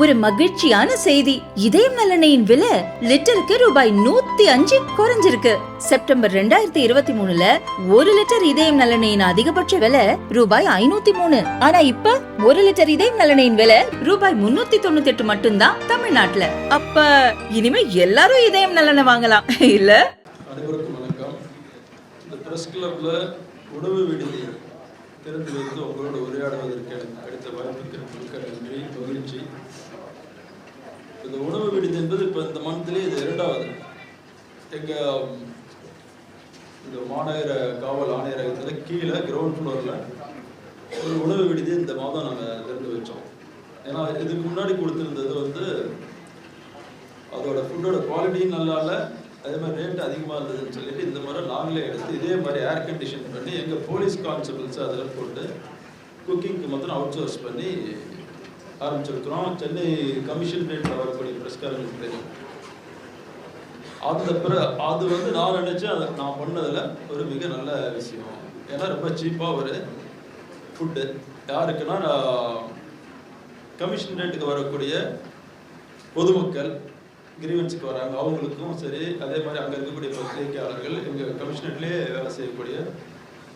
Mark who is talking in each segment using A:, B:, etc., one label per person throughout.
A: ஒரு மகிழ்ச்சியான செய்தி. இதயம் நலனையின் விலை லிட்டருக்கு ரூபாய் நூத்தி அஞ்சு குறைஞ்சிருக்கு. செப்டம்பர் ரெண்டாயிரத்தி இருபத்தி மூணுல ஒரு லிட்டர் இதயம் நலனையின் அதிகபட்ச விலை ரூபாய் ஐநூத்தி மூணு. ஆனா இப்ப ஒரு லிட்டர் இதயம் நலனையின் விலை ரூபாய் முன்னூத்தி தொண்ணூத்தி எட்டு மட்டும்தான் தமிழ்நாட்டுல. அப்ப இனிமே எல்லாரும் இதயம் நலனை வாங்கலாம். இல்ல?
B: அனைவருக்கும் வணக்கம். இந்த உணவு விடுதி திறந்து வைத்து உங்களோட உரையாடுவதற்கு எனக்கு வாய்ப்புக்கு மிக்க நன்றி மகிழ்ச்சி. இந்த உணவு விடுதி என்பது இப்போ இந்த மந்த்லேயே இது இரண்டாவது. எங்கள் um, இந்த மாநகர காவல் ஆணையரகத்தில் கீழே கிரவுண்ட் ஃப்ளோரில் ஒரு உணவு விடுதி இந்த மாதம் நாங்கள் திறந்து வச்சோம். ஏன்னா இதுக்கு முன்னாடி கொடுத்துருந்தது வந்து அதோட ஃபுட்டோட குவாலிட்டியும் நல்லா இல்லை அதே மாதிரி ரேட் அதிகமாக இருந்ததுன்னு சொல்லிட்டு இந்த மாதிரி நாங்களே எடுத்து இதே மாதிரி ஏர் கண்டிஷன் பண்ணி எங்கள் போலீஸ் கான்ஸ்டபிள்ஸ் அதில் போட்டு குக்கிங்க்கு மாத்திரம் அவுட் சோர்ஸ் பண்ணி ஆரம்பிச்சிருக்கிறோம். சென்னை கமிஷன் ரேட்டில் வரக்கூடிய பிரஸ்காரங்களுக்கு தெரியும் அந்த பிற அது வந்து நான் நினச்சேன் அதை நான் பண்ணதில் ஒரு மிக நல்ல விஷயம். ஏன்னா ரொம்ப சீப்பாக ஒரு ஃபுட்டு யாருக்குன்னா கமிஷன் ரேட்டுக்கு வரக்கூடிய பொதுமக்கள் கிரீவன்ஸுக்கு வராங்க. அவங்களுக்கும் சரி அதே மாதிரி அங்கே இருக்கக்கூடிய பத்திரிகையாளர்கள் எங்கள் கமிஷனேட்லேயே வேலை செய்யக்கூடிய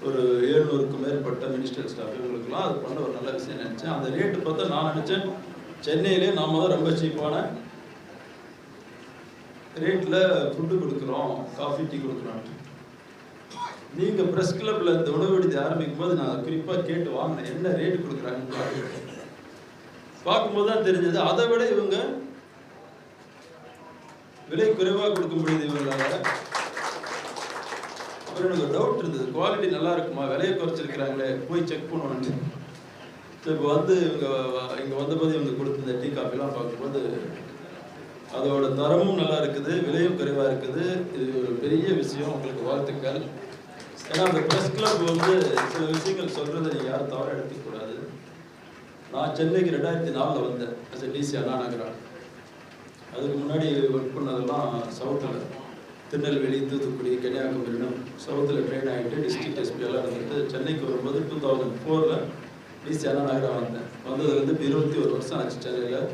B: ஒரு ஏழுநூறுக்கும் மேற்பட்ட மினிஸ்டர் ஸ்டாஃப் இவங்களுக்குலாம் அது பண்ண ஒரு நல்ல விஷயம் நினச்சேன். அந்த ரேட்டு பார்த்தா நான் நினச்சேன் சென்னையிலே நாம தான் ரொம்ப சீப்பான ரேட்டில் ஃபுட்டு கொடுக்குறோம் காஃபி டீ கொடுக்குறோம். நீங்கள் ப்ரெஸ் கிளப்பில் இந்த உணவு விடுதி ஆரம்பிக்கும் போது நான் குறிப்பாக கேட்டு வாங்கினேன். என்ன ரேட்டு கொடுக்குறாங்கன்னு பார்க்கும்போது தான் தெரிஞ்சது அதை விட இவங்க விலை குறைவாக கொடுக்க முடியுது இவங்களால. அப்புறம் எனக்கு டவுட் இருந்தது. குவாலிட்டி நல்லா இருக்குமா? விலையை குறைச்சிருக்கிறாங்களே? போய் செக் பண்ணுவோன்ட்டு ஸோ இப்போ வந்து இவங்க இங்கே வந்தபோது இவங்க கொடுத்துருந்த டீ காஃபிலாம் பார்க்கும்போது அதோட தரமும் நல்லா இருக்குது விலையும் குறைவாக இருக்குது. இது ஒரு பெரிய விஷயம் உங்களுக்கு வாழ்த்துக்கள். ஏன்னா அந்த ப்ரெஸ் கிளப் வந்து சில விஷயங்கள் சொல்கிறத நீங்கள் யாரும் தவற எடுத்துக்கூடாது நான் சென்னைக்கு ரெண்டாயிரத்தி நாலில் வந்தேன் அஸ் a டிசி அண்ணா நகரா அதுக்கு முன்னாடி ஒர்க் பண்ணதெல்லாம் சவுத்தில் திருநெல்வேலி தூத்துக்குடி கன்னியாகுமரினும் சவுத்தில் ட்ரெயின் ஆகிட்டு டிஸ்ட்ரிக்ட் எஸ்பியெல்லாம் இருந்துட்டு சென்னைக்கு வரும்போது டூ தௌசண்ட் ஃபோரில் டிசி அண்ணா வந்தேன். வந்ததுலேருந்து இப்போ இருபத்தி ஒரு வருஷம் ஆச்சு சென்னையில்.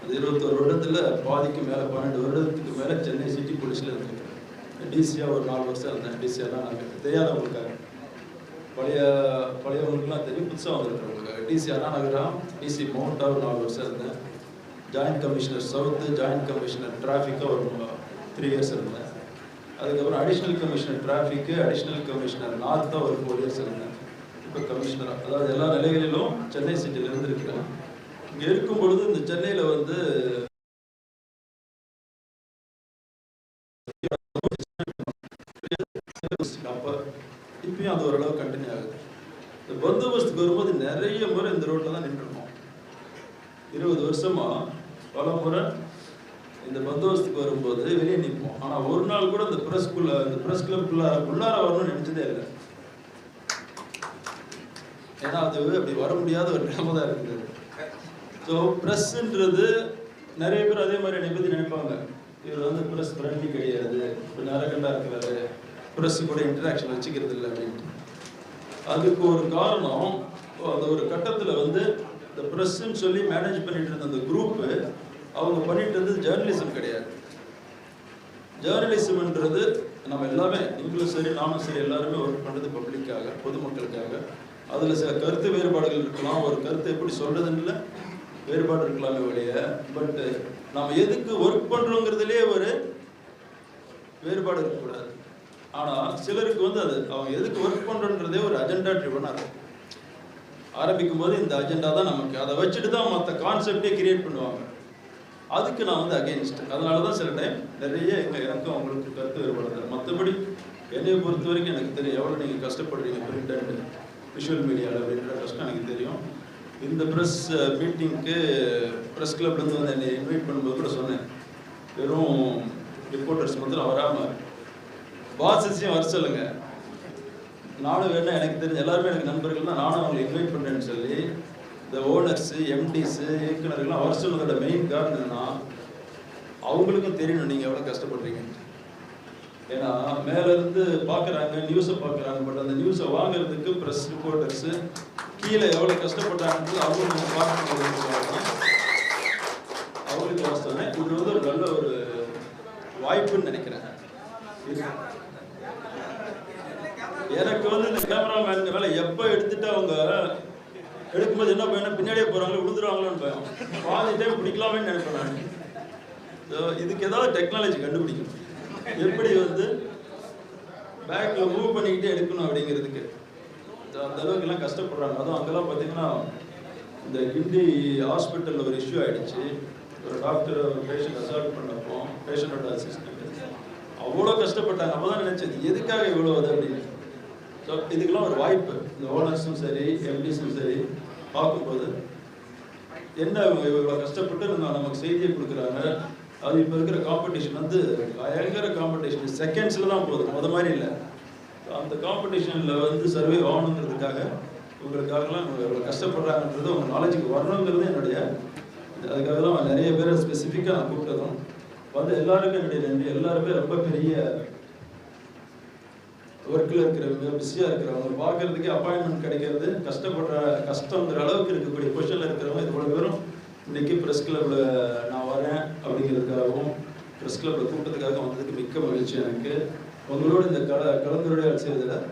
B: அந்த இருபத்தொரு வருடத்தில் பாதிக்கு மேலே பன்னெண்டு வருடத்துக்கு மேலே சென்னை சிட்டி போலீஸில் இருந்திருக்கேன் டிசியாக ஒரு நாலு வருஷம் இருந்தேன். டிசி அண்ணா நகர் தெரியாதவங்களுக்காக. பழைய பழையவங்களுக்குலாம் தெரியும். புதுசாக வந்திருக்கிறவங்களுக்கு டிசி அண்ணா டிசி மவுண்டாக ஒரு நாலு வருஷம் இருந்தேன். Joint commissioner south joint commissioner டிராஃபிக்காக ஒரு uh, த்ரீ இயர்ஸ் இருந்தேன். அதுக்கப்புறம் additional commissioner traffic additional commissioner நார்த்தாக ஒரு ஃபோர் இயர்ஸ் இருந்தேன். இப்போ கமிஷனராக அதாவது எல்லா நிலைகளிலும் சென்னை சிட்டியில் இருந்திருக்கிறேன். இங்கே இருக்கும் பொழுது இந்த சென்னையில் வந்து அப்போ இப்பயும் அது ஓரளவு கண்டினியூ ஆகுது. இந்த பந்தோபஸ்துக்கு வரும்போது நிறைய முறை இந்த ரோட்டில் தான் நின்றுருக்கோம். இருபது வருஷமா பல முறை இந்த பந்தோபஸ்துக்கு வரும்போது வெளியே நிற்போம். ஆனால் ஒரு நாள் கூட இந்த ப்ரெஸ்க்குள்ள இந்த ப்ரெஸ் கிளப்புக்குள்ள உள்ளார வரணும்னு நினைச்சதே இல்லை. ஏன்னா அது அப்படி வர முடியாத ஒரு நிலைமை தான் இருக்குது. ஸோ ப்ரெஸ்ன்றது நிறைய பேர் அதே மாதிரி என்னை பற்றி நினைப்பாங்க. இவர் வந்து ப்ரெஸ் ஃப்ரெண்ட்லி கிடையாது. கொஞ்சம் அரகண்டாக இருக்கிறாரு. ப்ரெஸ் கூட இன்டராக்ஷன் வச்சுக்கிறது இல்லை அப்படின்ட்டு. அதுக்கு ஒரு காரணம் அந்த ஒரு கட்டத்தில் வந்து இந்த ப்ரெஸ்ன்னு சொல்லி மேனேஜ் பண்ணிட்டு இருந்த அந்த குரூப்பு அவங்க பண்ணிட்டு இருந்தது ஜேர்னலிசம் கிடையாது. ஜேர்னலிசம்ன்றது நம்ம எல்லாமே நீங்களும் சரி நானும் சரி எல்லாருமே ஒர்க் பண்ணுறது பப்ளிக்காக பொதுமக்களுக்காக. அதில் சில கருத்து வேறுபாடுகள் இருக்கலாம். ஒரு கருத்தை எப்படி சொல்றதுன்னு வேறுபாடு இருக்கலாமே ஒழிய. பட் நம்ம எதுக்கு ஒர்க் பண்ணுறோங்கிறதுலே ஒரு வேறுபாடு இருக்கக்கூடாது. ஆனால் சிலருக்கு வந்து அது அவங்க எதுக்கு ஒர்க் பண்ணுறன்றதே ஒரு அஜெண்டா ட்ரிவனாக இருக்கும். ஆரம்பிக்கும் போது இந்த அஜெண்டா தான் நமக்கு. அதை வச்சுட்டு தான் மற்ற கான்செப்டே கிரியேட் பண்ணுவாங்க. அதுக்கு நான் வந்து அகெயின்ஸ்ட் அதனால தான் சில டைம் நிறைய எங்கள் எனக்கும் அவங்களுக்கு கருத்து வேறுபடுது மற்றபடி என்னையை பொறுத்த வரைக்கும் எனக்கு தெரியும் எவ்வளோ நீங்கள் கஷ்டப்படுறீங்க பிரிண்ட் அண்ட் விஷுவல் மீடியாவில் அப்படின்ற கஷ்டம் எனக்கு தெரியும். இந்த ப்ரெஸ் மீட்டிங்க்கு ப்ரெஸ் கிளப்லேருந்து வந்து என்னை இன்வைட் பண்ணும்போது கூட சொன்னேன். வெறும் ரிப்போர்ட்டர்ஸ் மாத்திரம் வராமல் பாசஸையும் வர சொல்லுங்க. நானும் வேணா எனக்கு தெரிஞ்ச எல்லாருமே எனக்கு நண்பர்கள் தான் நானும் அவங்களை இன்வைட் பண்ணுறேன்னு சொல்லி இந்த ஓனர்ஸு எம்டிஸு இயக்குநர்கள்லாம் அவர் சொன்னதோட மெயின் காரணம் என்னன்னா அவங்களுக்கும் தெரியணும் நீங்கள் எவ்வளோ கஷ்டப்படுறீங்க. ஏன்னா மேலேருந்து பார்க்குறாங்க நியூஸை பார்க்குறாங்க பட் அந்த நியூஸை வாங்குறதுக்கு ப்ரெஸ் ரிப்போர்ட்டர்ஸு கீழே எவ்வளோ கஷ்டப்பட்டாங்கன்றது அவங்க பார்க்கணும் அவங்களுக்கு வாஸ்தவம் இது வந்து ஒரு நல்ல ஒரு வாய்ப்புன்னு நினைக்கிறேன். எனக்கு வந்து இந்த கேமராமேன் வேலை எப்போ எடுத்துட்டு அவங்க எடுக்கும்போது என்ன பயம் பின்னாடியே போறாங்களோ விழுந்துருவாங்களோன்னு பயம். பாதி டைம் பிடிக்கலாமேன்னு நினைப்பேன் நான். இதுக்கு ஏதாவது டெக்னாலஜி கண்டுபிடிக்கணும். எப்படி வந்து பேக்கில் மூவ் பண்ணிக்கிட்டே எடுக்கணும் அப்படிங்கிறதுக்கு. அந்த அளவுக்குலாம் கஷ்டப்படுறாங்க. அதுவும் அங்கெல்லாம் பார்த்தீங்கன்னா இந்த கிண்டி ஹாஸ்பிட்டலில் ஒரு இஷ்யூ ஆயிடுச்சு. ஒரு டாக்டர் ஒரு பேஷண்ட் அசால்ட் பண்ணப்போ பேஷண்டோட அசிஸ்டன்ட் அவ்வளோ கஷ்டப்பட்டாங்க. அப்போ தான் நினச்சது எதுக்காக இவ்வளோ அது அப்படின்னு. ஸோ இதுக்கெல்லாம் ஒரு வாய்ப்பு. இந்த ஓனர்ஸும் சரி எம்டிஸும் சரி பார்க்கும்போது என்ன இவங்க இவ்வளோ கஷ்டப்பட்டு நம்ம நமக்கு செய்தியை கொடுக்குறாங்க? அது இப்போ இருக்கிற காம்படிஷன் வந்து பயங்கர காம்படிஷன் செகண்ட்ஸில் தான் போகுது. முத மாதிரி இல்லை. அந்த காம்படிஷனில் வந்து சர்வே ஆகணுங்கிறதுக்காக உங்களுக்காகலாம் இவ்வளோ கஷ்டப்படுறாங்கன்றது உங்கள் நாலேஜுக்கு வரணுங்கிறது என்னுடைய அதுக்காக தான் நிறைய பேரை ஸ்பெசிஃபிக்காக நான் கூப்பிட்டதும். வந்து எல்லாருக்கும் என்னுடைய நன்றி. எல்லாருமே ரொம்ப பெரிய ஒர்க்கில் இருக்கிறவங்க பிஸியாக இருக்கிறவங்க பார்க்குறதுக்கு அப்பாயின்மெண்ட் கிடைக்கிறது கஷ்டப்படுற கஷ்டங்கிற அளவுக்கு இருக்கக்கூடிய பொசிஷனில் இருக்கிறவங்க இவ்வளோ பேரும் இன்னைக்கு ப்ரெஸ் கிளப்பில் நான் வரேன் அப்படிங்கிறதுக்காகவும் ப்ரெஸ் கிளப்பில் கூட்டத்துக்காக வந்ததுக்கு மிக்க மகிழ்ச்சி எனக்கு. உங்களோட இந்த கல கலந்துரையாடல் செய்வதில்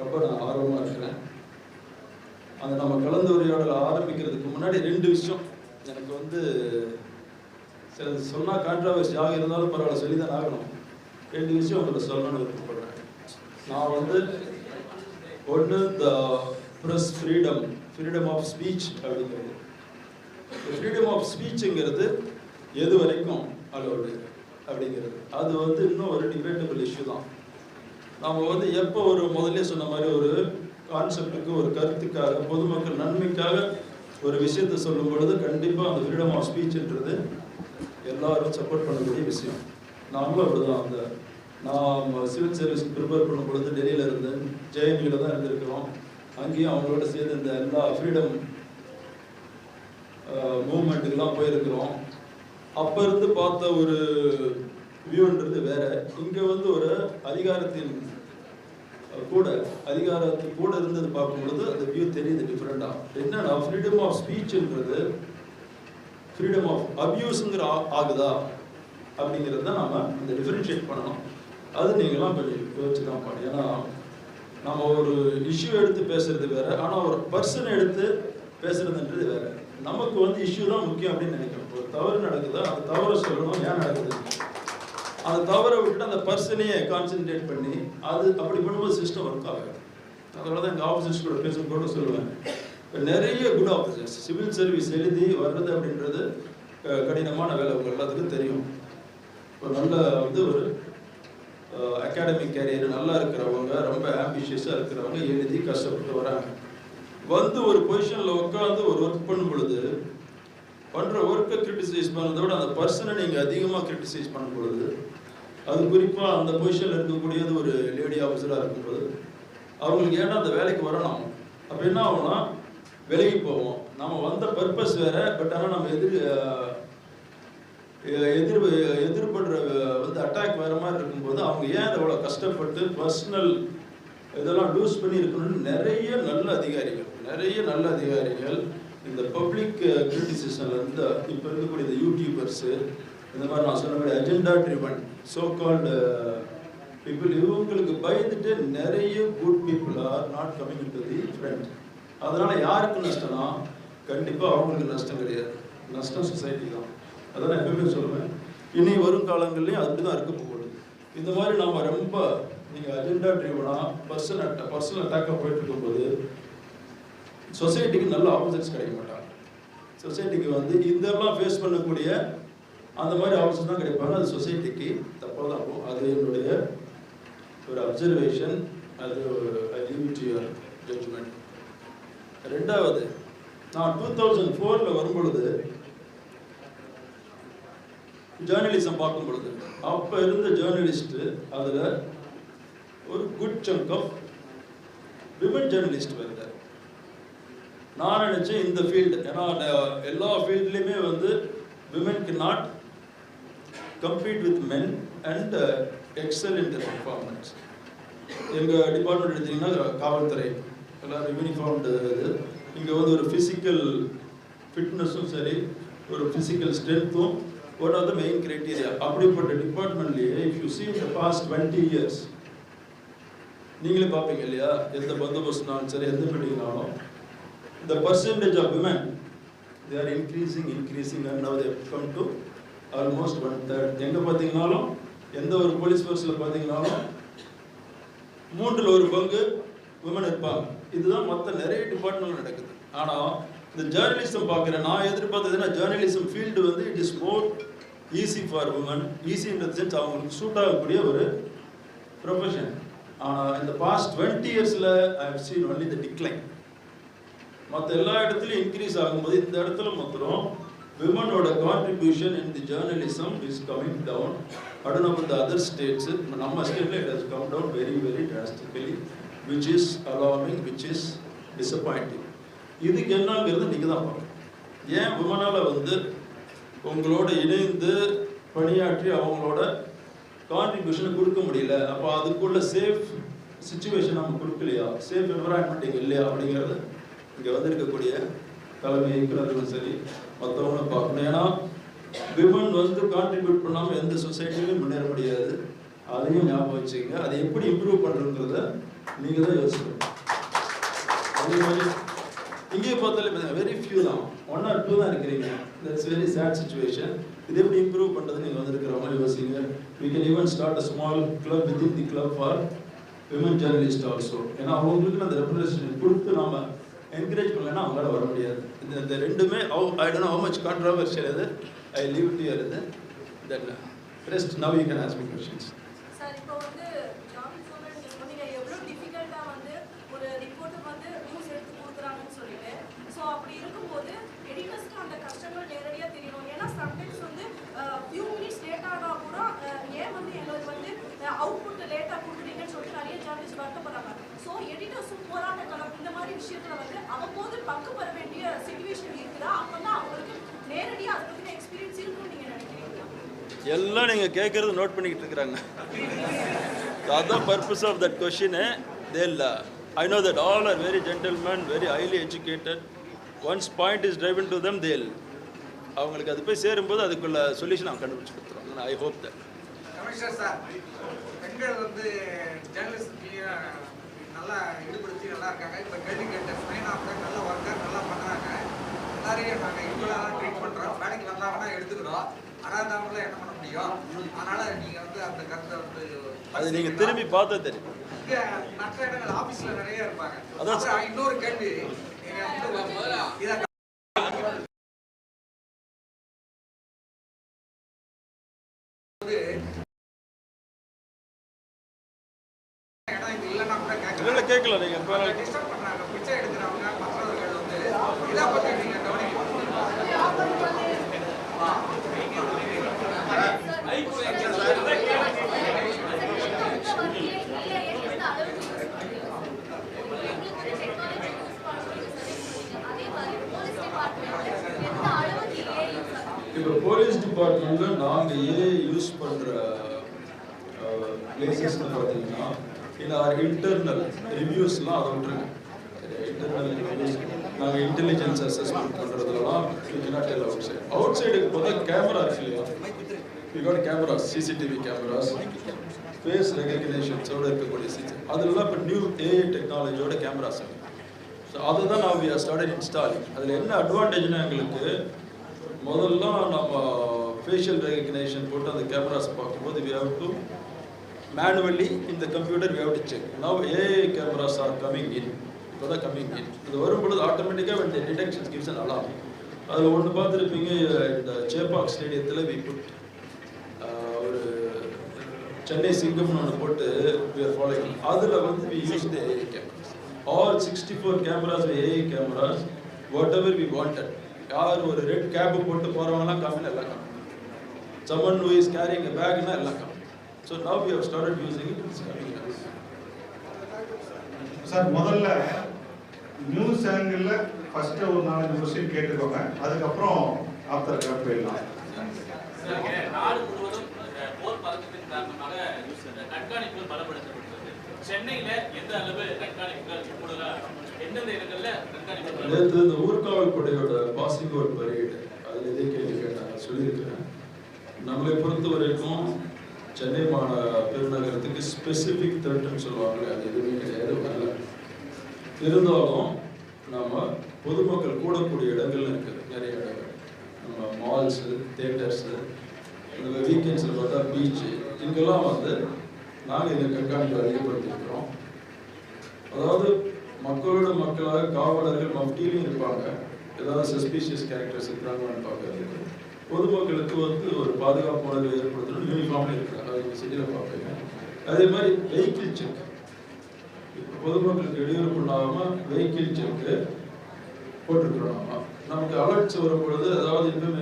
B: ரொம்ப நான் ஆர்வமாக இருக்கிறேன். அந்த நம்ம கலந்துரையாடல் ஆரம்பிக்கிறதுக்கு முன்னாடி ரெண்டு விஷயம் எனக்கு வந்து சில சொன்னால் கான்ட்ராவர்சி ஆக இருந்தாலும் பரவாயில்ல சொல்லி தான் ஆகணும். ரெண்டு விஷயம் உங்களை சொல்லணும்னு விருப்பப்படுறேன். நான் வந்து ஒன்று the press freedom freedom of speech அப்படிங்கிறது. ஃப்ரீடம் ஆஃப் ஸ்பீச்சுங்கிறது எது வரைக்கும் அலோடு அப்படிங்கிறது. அது வந்து இன்னும் ஒரு டிபேட்டபிள் இஷ்யூ தான். நம்ம வந்து எப்போ ஒரு முதல்ல சொன்ன மாதிரி ஒரு கான்செப்டுக்கு ஒரு கருத்துக்காக பொதுமக்கள் நன்மைக்காக ஒரு விஷயத்தை சொல்லும் பொழுது கண்டிப்பாக அந்த ஃப்ரீடம் ஆஃப் ஸ்பீச்ன்றது எல்லாரும் சப்போர்ட் பண்ணக்கூடிய விஷயம். நாங்களும் அப்படிதான் அந்த நான் சிவில் சர்வீஸ் ப்ரிப்பேர் பண்ணும் பொழுது டெல்லியில் இருந்தேன் ஜேஎன்யூவில் தான் இருந்திருக்கிறோம். அங்கேயும் அவங்களோட சேர்ந்து இந்த எல்லா ஃப்ரீடம் மூமெண்ட்டுக்கெல்லாம் போயிருக்கிறோம். அப்போ இருந்து பார்த்த ஒரு வியூன்றது வேற. இங்கே வந்து ஒரு அதிகாரத்தின் கூட அதிகாரத்து கூட இருந்தது பார்க்கும் பொழுது அந்த வியூ தெரியுது டிஃப்ரெண்டாக என்னன்னா ஃப்ரீடம் ஆஃப் ஸ்பீச்ன்றது ஃப்ரீடம் ஆஃப் அபியூஸுங்கிற ஆகுதா? அப்படிங்கிறது தான் நம்ம இந்த டிஃபரன்ஷியேட் பண்ணணும். அது நீங்களாம் கொஞ்சம் யோசிச்சு தான் பாடு ஏன்னா நம்ம ஒரு இஷ்யூ எடுத்து பேசுறது வேற ஆனால் ஒரு பர்சனை எடுத்து பேசுறதுன்றது வேற. நமக்கு வந்து இஷ்யூ தான் முக்கியம் அப்படின்னு நினைக்கிறோம் ஒரு தவறு நடக்குதோ அந்த தவறை சொல்லணும் ஏன் நடக்குது? அந்த தவறை விட்டு அந்த பர்சனையே கான்சென்ட்ரேட் பண்ணி அது அப்படி பண்ணும்போது சிஸ்டம் ஒர்க் ஆகும் அதோட தான் எங்கள் ஆஃபீஸர்ஸ் கூட பேசும்போது சொல்லுவேன் நிறைய குட் ஆஃபீஸர்ஸ் சிவில் சர்வீஸ் எழுதி வர்றது அப்படின்றது கடினமான வேலை உங்கள் எல்லாத்துக்கும் தெரியும். ஒரு நல்ல வந்து ஒரு அகாடமிக் கேரியர் நல்லா இருக்கிறவங்க ரொம்ப ஆம்பிஷியஸாக இருக்கிறவங்க எழுதி கஷ்டப்பட்டு வராங்க. வந்து ஒரு பொசிஷனில் உட்காந்து ஒரு ஒர்க் பண்ணும் பொழுது பண்ணுற ஒர்க்கை கிரிட்டிசைஸ் பண்ணதை விட அந்த பர்சனை நீங்கள் அதிகமாக கிரிட்டிசைஸ் பண்ணும் பொழுது அது குறிப்பாக அந்த பொசிஷனில் இருக்கக்கூடியது ஒரு லேடி ஆஃபீஸராக இருக்கும்போது அவங்களுக்கு ஏன்னா அந்த வேலைக்கு வரணும்? அப்போ என்ன ஆகும்னா விலகி போவோம். நம்ம வந்த பர்பஸ் வேற பட் ஆனால் நம்ம எதிர் எதிர் எதிர்படுற வந்து அட்டாக் வர மாதிரி இருக்கும்போது அவங்க ஏன் அவ்வளோ கஷ்டப்பட்டு பர்சனல் இதெல்லாம் லூஸ் பண்ணி இருக்கணும்னு நிறைய நல்ல அதிகாரிகள் நிறைய நல்ல அதிகாரிகள் இந்த பப்ளிக் கிரிட்டிசிசம்ல இருந்து இப்போ இருக்கக்கூடிய இந்த யூடியூபர்ஸு இந்த மாதிரி நான் சொன்ன மாதிரி agenda driven so called people இவங்களுக்கு பயந்துட்டு நிறைய good people are not coming to the front அதனால யாருக்கு நஷ்டம்னா கண்டிப்பாக அவங்களுக்கு நஷ்டம் கிடையாது. நஷ்டம் சொசைட்டி தான். அதான் நான் எப்பவுமே சொல்லுவேன். இனி வரும் காலங்கள்லயும் அப்படிதான் இருக்க போகுது. இந்த மாதிரி நாம ரொம்ப நீங்க அஜெண்டா ட்ரிவனா பர்சன் பர்சனல் அட்டாக்காக போயிட்டு இருக்கும்போது சொசைட்டிக்கு நல்ல ஆப்போசிட்ஸ் கிடைக்க மாட்டாங்க. சொசைட்டிக்கு வந்து இதெல்லாம் ஃபேஸ் பண்ணக்கூடிய அந்த மாதிரி ஆப்போசிட் தான் கிடைப்பாங்க. அது சொசைட்டிக்கு தப்பாக தான் இருக்கும். அது என்னுடைய ஒரு அப்சர்வேஷன் அது I leave to your judgment ரெண்டாவது நான் டூ தௌசண்ட் ஃபோரில் வரும்பொழுது ஜேர்னலிசம் பார்க்கும் பொழுது அப்போ இருந்த ஜேர்னலிஸ்ட் அதில் ஒரு good chunk of women journalist வருது நான் நினச்சேன் இந்த ஃபீல்டு ஏன்னா எல்லா ஃபீல்ட்லேயுமே வந்து விமென்க்கு not compete with men and excel in the performance எங்கள் டிபார்ட்மெண்ட் எடுத்தீங்கன்னா காவல்துறை. எல்லாரும் யூனிஃபார்ம்டு இது. இங்கே வந்து ஒரு ஃபிசிக்கல் ஃபிட்னஸும் சரி ஒரு physical ஸ்ட்ரென்த்தும் one of the main criteria அப்படிப்பட்ட டிபார்ட்மெண்ட்லேயே if you see the past twenty years நீங்களே பார்ப்பீங்க இல்லையா எந்த பந்தோபஸ்துனாலும் சரி எந்த மீட்டிங்னாலும் the percentage of women they are increasing increasing and now they have come to almost one எங்கே பார்த்தீங்கனாலும் எந்த ஒரு போலீஸ் ஃபோர்ஸில் பார்த்தீங்கனாலும் மூன்றில் ஒரு பங்கு விமன் இருப்பாங்க. இதுதான் மற்ற நிறைய டிபார்ட்மெண்ட் நடக்குது. ஆனால் இந்த ஜேர்னலிசம் பார்க்குறேன். நான் எதிர்பார்த்ததுன்னா ஜேர்னலிசம் ஃபீல்டு வந்து it is more easy for woman ஈஸின்றது sense அவங்களுக்கு சூட் ஆகக்கூடிய ஒரு ப்ரொஃபஷன் ஆனால் இந்த பாஸ்ட் டுவெண்ட்டி இயர்ஸில் ஐ ஹவ் சீன் ஒன்லி இந்த டிக்ளைன் மற்ற எல்லா இடத்துலையும் இன்க்ரீஸ் ஆகும்போது இந்த இடத்துல மாத்திரம் விமனோட contribution in the journalism is coming down அடன் அப் த அதர் ஸ்டேட்ஸ் நம்ம ஸ்டேட்ல it has come down very very drastically which is alarming which is disappointing இதுக்கு என்னங்கிறது நீங்கள் தான் பார்க்கணும். ஏன் விமனால வந்து உங்களோட இணைந்து பணியாற்றி அவங்களோட கான்ட்ரிபியூஷனை கொடுக்க முடியல? அப்போ அதுக்குள்ள சேஃப் சுச்சுவேஷன் நம்ம கொடுக்கலையா? சேஃப் என்வரான்மெண்ட் இங்கே இல்லையா? அப்படிங்கிறது இங்கே வந்திருக்கக்கூடிய தலைமை இயக்குநர்களும் சரி மற்றவங்களும் பார்க்கணும். ஏன்னா விமன் வந்து கான்ட்ரிபியூட் பண்ணாமல் எந்த சொசைட்டிலையும் முன்னேற முடியாது. அதையும் ஞாபகம் வச்சுக்கோங்க. அதை எப்படி இம்ப்ரூவ் பண்ணுறதுங்கிறத நீங்கள் தான் யோசிக்கணும். அதே மாதிரி இங்கேயே பார்த்தாலே வெரி ஃபியூ தான். ஒன் ஆர் டூ தான் இருக்கிறீங்க. இட்ஸ் வெரி சேட் சுச்சுவேஷன் இது எப்படி இம்ப்ரூவ் பண்ணுறது நீங்கள் வந்திருக்கிற மாதிரி யோசிங்க. Can even start a small club with in the club for women journalist also ஏன்னா அவங்களுக்கு அந்த ரெப்ரசன்டேஷன் கொடுத்து நாம என்கரேஜ் பண்ணலைன்னா அவங்களால வர முடியாது. இந்த இந்த ரெண்டுமே I don't how much controversial இது. ஐ லீவ் டு இயர் இது. That rest now you can ask me questions
C: sir இப்போ வந்து ஜார்னலிசம்ல நீங்க சொன்னீங்க எவ்வளோ டிஃபிகல்ட்டா வந்து ஒரு ரிப்போர்ட்டர் வந்து நியூஸ் எடுத்து கொடுக்குறாங்கன்னு சொல்லிட்டு ஸோ அப்படி இருக்கும்போது எடிட்டர்ஸ்க்கு அந்த கஷ்டங்கள் நேரடியாக தெரியணும் ஏன்னா சம்டைம்ஸ் வந்து ஃபியூ மினிட்ஸ் லேட் ஆனால் கூட அஹ், ஏன் வந்து எங்களுக்கு வந்து அவுட்புட் லேட்டாக கொடுக்குறீங்கன்னு சொல்லிட்டு நிறைய ஜார்னலிஸ்ட் வருத்தப்படுறாங்க ஸோ எடிட்டர்ஸும் போராட்ட களம் இந்த மாதிரி விஷயத்துல வந்து அவ்வப்போது பங்கு பெற வேண்டிய சுச்சுவேஷன் இருக்குதா? அப்போ தான் அவங்களுக்கு நேரடியாக அதை பற்றின எக்ஸ்பீரியன்ஸ் இருக்கும்னு நீங்கள் நினைக்கிறீங்களா?
B: எல்லாம் நீங்கள் கேட்குறது நோட் பண்ணிக்கிட்டு இருக்கிறாங்க. அதான் purpose of that question they'll I know that all are very gentleman very highly educated ones point is driven to them they'll அவங்களுக்கு அது போய் சேரும்போது அதுக்குள்ள சொல்யூஷன் அவங்க கண்டுபிடிச்சு கொடுத்துருவாங்க I hope that
D: commissioner sir பெண்கள் வந்து ஜேர்னலிஸ்ட்லையும் நல்லா ஈடுபடுத்தி நல்லா இருக்காங்க. இப்போ கேள்வி கேட்ட ஸ்மைன் ஆஃப்டர் நல்ல ஒர்க்கர் நல்லா பண்ணுறாங்க எல்லாரையும் நாங்கள் ஈக்குவலாக ட்ரீட் பண்ணுறோம் வேலைக்கு வந்தாங்கன்னா எடுத்துக்கிறோம். அறாதவங்கள என்ன பண்ண முடியும்? அதனால் நீங்கள் வந்து அந்த கருத்தை வந்து
B: அது நீங்கள் திரும்பி பார்த்தா தெரியும்.
D: இங்கே மற்ற இடங்கள் ஆஃபீஸில் நிறைய இருப்பாங்க.
B: அதான்
D: இன்னொரு கேள்வி. இதை பத்தி நீங்க
B: இப்போ போலீஸ் டிபார்ட்மெண்ட்ல நாங்கள் ஏ யூஸ் பண்ணுற பிளேசஸ்னு பார்த்தீங்கன்னா இந்த இன்டர்னல் ரிவ்யூஸ்லாம் அதை விட்டுருங்க இன்டர்னல் ரிவ்யூஸ் நாங்கள் இன்டெலிஜென்ஸ் அசஸ்மெண்ட் பண்ணுறதுலாம் யூ cannot அவுட் சைடு அவுட் சைடுக்கு பார்த்தா கேமரா இருக்கு இல்லையா? We got cameras CCTV cameras face ரெகக்னேஷன்ஸோட இருக்கக்கூடிய சிசி அதெல்லாம் இப்போ நியூ ஏஐ டெக்னாலஜியோட கேமராஸ் இருக்கு. ஸோ அதுதான் நான் வி ஆர் ஸ்டார்டட் இன்ஸ்டாலிங் அதில் என்ன அட்வான்டேஜ்னா எங்களுக்கு முதல்ல நம்ம ஃபேஷியல் ரெகக்னேஷன் போட்டு அந்த கேமராஸ் பார்க்கும்போது வி ஹவ் டு மேனுவலி இந்த computer we have to check Now AI cameras are coming in. இப்போ தான் கமிங் இன் இது வரும்பொழுது ஆட்டோமேட்டிக்காக when the detection gives an alarm. அதில் ஒன்று பார்த்துருப்பீங்க இந்த சேப்பாக் ஸ்டேடியத்தில் வி புட் ஒரு சென்னை சிங்கம்னு ஒன்று போட்டு we are அதில் வந்து we use the AI cameras all sixty four cameras AI cameras whatever we wanted யார் ஒரு ரெட் கேபு போட்டு போகிறவங்களாம் காமினா எல்லாம் காமி someone who கேரிங் carrying பேக்னா எல்லாம் காமி so now we have started using it it's coming up.
E: Sir முதல்ல news ஆங்கிளில் ஃபர்ஸ்ட் ஒரு நாலஞ்சு கொஸ்டின் கேட்டுக்கோங்க. அதுக்கப்புறம் ஆஃப்டர் கிராஃப் போயிடலாம்.
F: நாடு முழுவதும் போர் பதக்கத்தின் காரணமாக அஹ், கண்காணிப்புகள் பலப்படுத்தப்பட்டுள்ளது. சென்னையில எந்த அளவு கண்காணிப்புகள் கூடுதலா எந்தெந்த இடங்கள்ல
B: நேற்று இந்த ஊர்காவல் படையோட பாசிங் அவுட் பரேடு அதில் இதே நம்மளை பொறுத்த வரைக்கும் சென்னை மாந பெருநகரத்துக்கு ஸ்பெசிஃபிக் த்ரெட்டுன்னு சொல்லுவாங்க அது எதுவுமே கிடையாது வரல. இருந்தாலும் நம்ம பொதுமக்கள் கூடக்கூடிய இடங்கள்ல இருக்குது நிறைய இடங்கள். நம்ம மால்ஸு தேட்டர்ஸு இந்த வீக்கெண்ட்ஸில் பார்த்தா பீச்சு இங்கெல்லாம் வந்து நாங்கள் இந்த கண்காணிப்பு அதிகப்படுத்திருக்கிறோம் அதாவது மக்களோட மக்களாக காவலர்கள் மஃப்டிலையும் இருப்பாங்க. ஏதாவது சஸ்பீஷியஸ் கேரக்டர்ஸ் இருக்கிறாங்களான்னு பார்க்கறதுக்கு. பொதுமக்களுக்கு வந்து ஒரு பாதுகாப்பு உணர்வு ஏற்படுத்தணும் யூனிஃபார்ம் இருக்கிறாங்க. சிட்டியில் பார்ப்பீங்க அதே மாதிரி வெஹிக்கிள் செக் பொதுமக்களுக்கு இடையூறு பண்ணாம வெஹிக்கிள் செக்கு போட்டிருக்கிறோம் நம்ம நமக்கு அலர்ட்ஸ் வரும்பொழுது அதாவது இன்னும்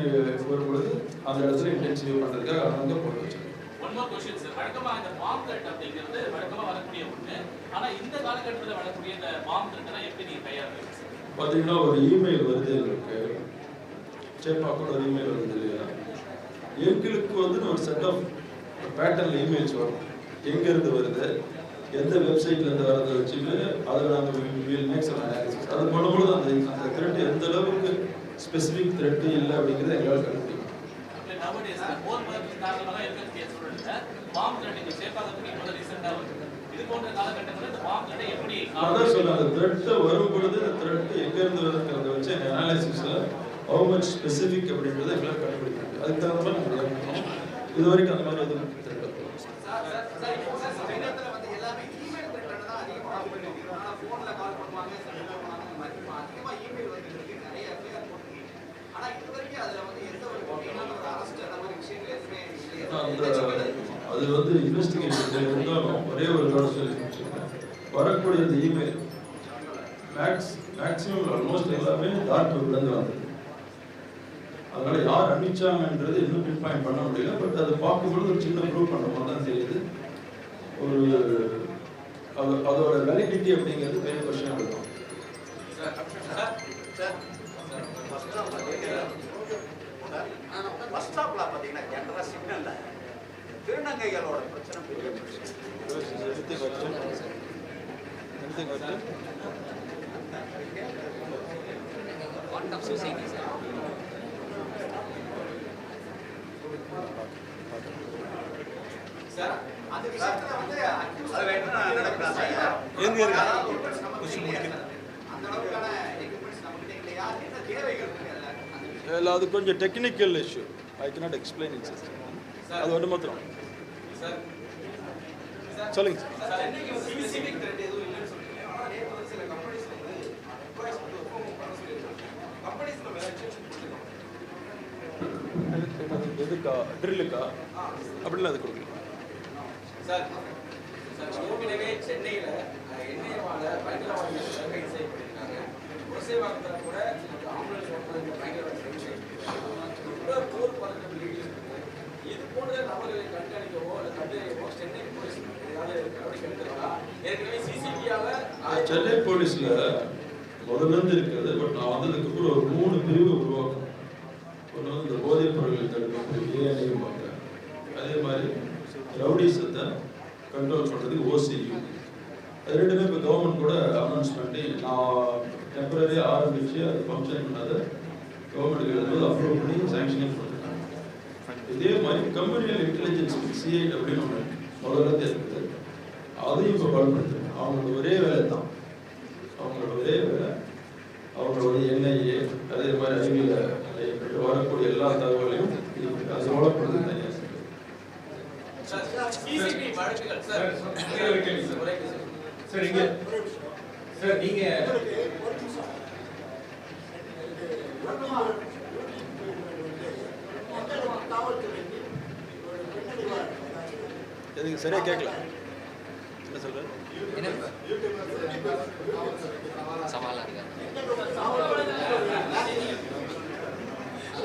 B: வரும்பொழுது அந்த இடத்துல இன்டென்சிஃபை பண்ணுறதுக்காக அங்கே போட்டு வச்சிருக்கோம்.
F: ஒன் மோர் கொஸ்டின் சார் வழக்கமா இந்த பாம் த்ரெட் அப்படிங்கிறது வழக்கமா வரக்கூடிய ஒண்ணு. ஆனா இந்த காலகட்டத்தில் வரக்கூடிய இந்த பாம் த்ரெட்னா எப்படி நீங்க கையாளுறீங்க சார்
B: பார்த்தீங்கன்னா ஒரு இமெயில் வருது எங்களுக்கு. சேப்பாக்கூட ஒரு இமெயில் வருது இல்லையா? எங்களுக்கு வந்து ஒரு செட் ஆஃப் பேட்டர்னில் இமெயில்ஸ் வரும். எங்கேருந்து வருது? எந்த வெப்சைட்லேருந்து வரதை வச்சுட்டு அதில் வில் அனாலிசிஸ் அது பண்ணும்போது அந்த அந்த த்ரெட் எந்த அளவுக்கு ஸ்பெசிஃபிக் த்ரெட் இல்லை அப்படிங்கிறத எங்களால் கண்டுபிடிக்கும் அதான் சொல்ல அந்த த்ரெட்டை வரும் பொழுது அந்த த்ரெட் எங்கேருந்து வருதுங்கிறத வச்சு அனாலிசிஸில் ஹவு மச் ஸ்பெசிஃபிக் அப்படின்றத எங்களால் கண்டுபிடிக்கும் அதுக்கு தகுந்த மாதிரி. இது வரைக்கும் அந்த மாதிரி எதுவும்
D: அந்த
B: அந்த அது வந்து இன்வெஸ்டிகேஷன் இருந்தாலும் ஒரே ஒரு வேர்டு சொல்லி வரக்கூடிய இந்த இமெயில் மேக்ஸ் மேக்ஸிமம் ஆல்மோஸ்ட் எல்லாமே டார்க் வெப்லேருந்து வந்தது அதனால யார் அனுப்பிச்சாங்கன்றது இன்னும் பின்பாயின் பண்ண முடியல. பட் அது பார்க்கும்பொழுது ஒரு சின்ன ப்ரூவ் பண்ணுற மாதிரி தான் தெரியுது. ஒரு அது அதோட வேலிடிட்டி அப்படிங்கிறது பெரிய கொஸ்டின் இருக்கும்.
G: பஸ் ஸ்டாப்ல பாத்தீங்கன்னா ஜெனரா சிக்னல்ல திருநங்கைகளோட பிரச்சனை பெரிய பிரச்சனை
D: சார் அந்த விஷயத்துல வந்து
G: அதுல என்ன நடக்குது
B: எங்க இருக்கு?
D: அதாவது ஒரு நமக்கு இல்லையா? அந்த அளவுக்கான எக்யூப்மெண்ட்ஸ் நம்மகிட்ட இல்லையா என்ன தேவைகள் இருக்கு அதுல? அந்த விஷயம்
B: இல்லை அது கொஞ்சம் technical issue I cannot explain it அது ஒன்று மாத்திரம். சொல்லுங்க சார்
D: சென்னைக்கு வந்து specific threat எதுவும் இல்லைன்னு சொல்றீங்க. ஆனா நேத்து வந்து சில companies வந்து employees வந்து work from home பண்ண சொல்லியிருக்காங்க. Companies நம்ம வேற exception கொடுத்திருக்கோம்.
B: எதுக்கா ட்ரில்லுக்கா அப்படிலாம் அது கொடுக்கல.
H: சார் ஏற்கனவே சென்னையில் எண்ணெயவால பயங்கரவாதிகள் கைது செய்யப்பட்டிருக்காங்க புரசைவாக்கத்தில் கூட ஆம்புலன்ஸ் ஓட்டுநர்கள் பயங்கரவாதி கைது செய்யப்பட்டிருக்காங்க இப்போ போர் பறக்க இருக்கு. இது போன்ற நபர்களை கண்காணிக்கவோ அல்லது கண்டறியவோ சென்னை போலீஸ் ஏதாவது நடவடிக்கை ஏற்கனவே சிசிடிவியால்
B: சென்னை போலீஸில் முதல்ல இருந்து இருக்கிறது பட் நான் வந்ததுக்கு அப்புறம் ஒரு மூணு பிரிவு உருவாக்கணும் ஒன்று வந்து இந்த போதைப் பொருட்கள் தடுப்பு அதே மாதிரி ரவுடிசத்தை கண்ட்ரோல் பண்ணுறதுக்கு ஓசியு அது ரெண்டுமே இப்போ கவர்மெண்ட் கூட அனௌன்ஸ் பண்ணி நான் டெம்பரரி ஆரம்பித்து அது ஃபங்க்ஷன் பண்ணாத கவர்மெண்ட்டுக்கு எழுதும்போது அப்ரூவ் பண்ணி சாங்ஷனே கொடுத்துருக்காங்க இதே மாதிரி கம்யூனியல் இன்டெலிஜென்ஸ் சிஐட் அப்படின்னு ஒன்று முதல்ல இருக்குது அதையும் இப்போ பலப்படுத்துறாங்க அவங்களோட ஒரே வேலை தான் அவங்களோட ஒரே வேலை அவங்களோட என்ஐஏ அதே மாதிரி அறிவியல் வரக்கூடிய எல்லா தகவலையும் அது வளப்படுறது தனியாக
H: சார் சிசிடிவி வழக்குகள் சார்
I: ஒரே ஒரு கேள்வி சார்.
H: ஒரே கேள்வி.
I: சார் இங்க சார் நீங்க
B: எதுக்கு சரியாக கேட்கல என்ன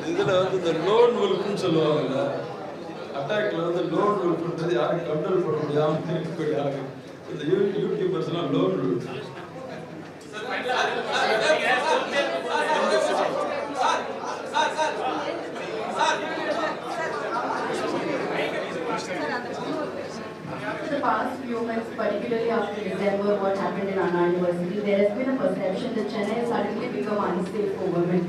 B: இதுல வந்து இந்த லோன் உல்ஃப்னு சொல்லுவாங்கல்ல அட்டாக்ல வந்து லோன் உல்ஃப்ன்றது யாரும் கண்ட்ரோல் பண்ண முடியாம இருக்கக்கூடிய ஆளுங்க. இந்த யூ யூடியூபர்ஸ் எல்லாம் lone wolf
J: past few months, particularly after December, what happened in Anna University, there has been a perception that Chennai has suddenly become unsafe for women.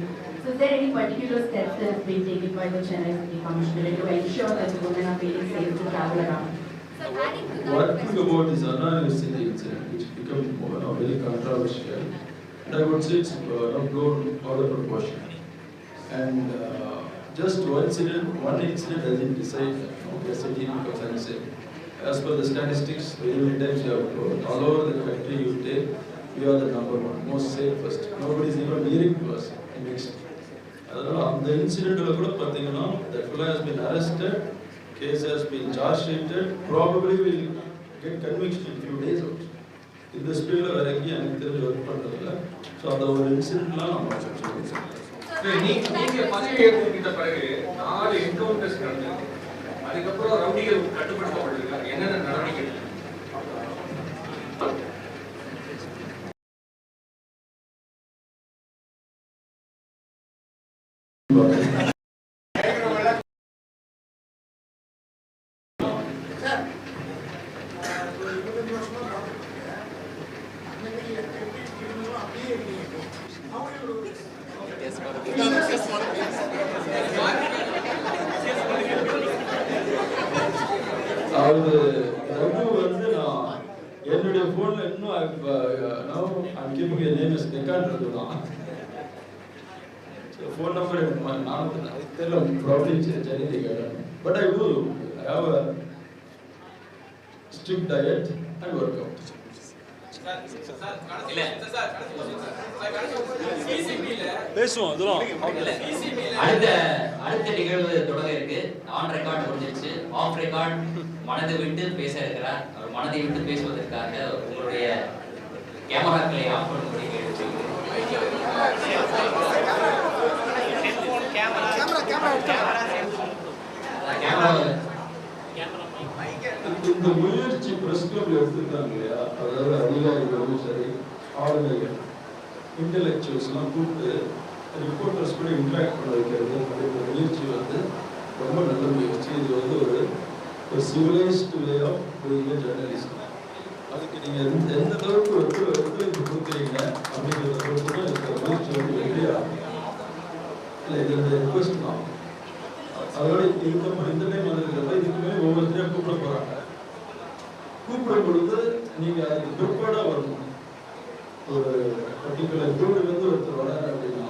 J: So is there any particular steps that has been taken by the Chennai City Commissioner to ensure that the women are feeling safe to travel around?
C: Sir,
B: One thing about this Anna University incident, which became you know, very controversial, and I would say it's uh, not blown out of proportion. And uh, just one incident, one incident doesn't decide you know, the city becomes unsafe. As per the statistics, many times you have told, all over the country you take, you are the number one, most safest. Nobody is even nearing to us next. அதனால் அந்த இன்சிடெண்ட்டில் கூட பார்த்தீங்கன்னா that ஃபுல்லா has been arrested case has been charge sheeted probably will get conviction in few days out இந்த ஸ்பீடில் வரைக்கும் எனக்கு தெரிஞ்சு ஒர்க் பண்ணுறதில்ல ஸோ அந்த ஒரு இன்சிடெண்ட்லாம் நம்ம
I: நீங்க பதவி ஏற்றுக்கிட்ட பிறகு நாலு என்கவுண்டர்ஸ் நடந்திருக்கு அதுக்கப்புறம் ரவுடிகள் கட்டுப்படுத்தப்பட்டிருக்காங்க. என்னென்ன நடவடிக்கை
B: அதாவது ரகு வந்து நான் என்னுடைய ஃபோனில் இன்னும் நான் கீப்பிங் என் நேம் இஸ் டெக்கான் ரகு தான் ஃபோன் நம்பர் எனக்கு ம- but I too I have a strict diet and work out
F: இல்ல சார் சிசிபில
B: பேசுவோம் இதெல்லாம்.
K: அடுத்த அடுத்த நிகழ்வு தொடங்க இருக்கு. ஆன் ரெக்கார்ட் முடிஞ்சிருச்சு. ஆஃப் ரெக்கார்ட் மனதை விட்டு பேச இருக்கிறார். அவர் மனதை விட்டு பேசுவதற்காக உங்களுடைய கேமராக்களை ஆஃப் கேமரா
B: இந்த முயற்சி பிரஸ் கிளப் எடுத்துருக்காங்க இல்லையா? அதாவது அதிகாரிகளும் சரி ஆளுமைகள் இன்டெலெக்சுவல்ஸ்லாம் கூப்பிட்டு ரிப்போர்ட்டர்ஸ் கூட இன்ட்ராக்ட் பண்ண வைக்கிறது அப்படின்ற முயற்சி வந்து ரொம்ப நல்ல முயற்சி. இது வந்து ஒரு ஒரு civilised way of doing journalist அதுக்கு நீங்கள் எந்த எந்த அளவுக்கு ஒத்துழைப்பு கொடுக்குறீங்க அப்படிங்கிறத பொறுத்து தான் இந்த முயற்சி வந்து வெற்றியாகும் இல்லை இது இந்த ரிக்வெஸ்ட் தான். அதோட இந்த இந்த டைம் வந்திருக்கிறப்ப இதுக்கு மேலே ஒவ்வொருத்தரையும் கூப்பிட போகிறாங்க கூப்பிடும் பொழுது நீங்கள் அதுக்கு பிற்பாடாக வரணும். ஒரு பர்டிகுலர் குரூப்ல இருந்து ஒருத்தர் வராரு அப்படின்னா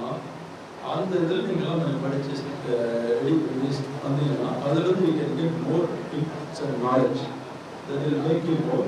B: அந்த இதில் நீங்களாம் கொஞ்சம் படித்து ரெடி பண்ணி வந்தீங்கன்னா அதுல இருந்து you get more tips and knowledge that will make you more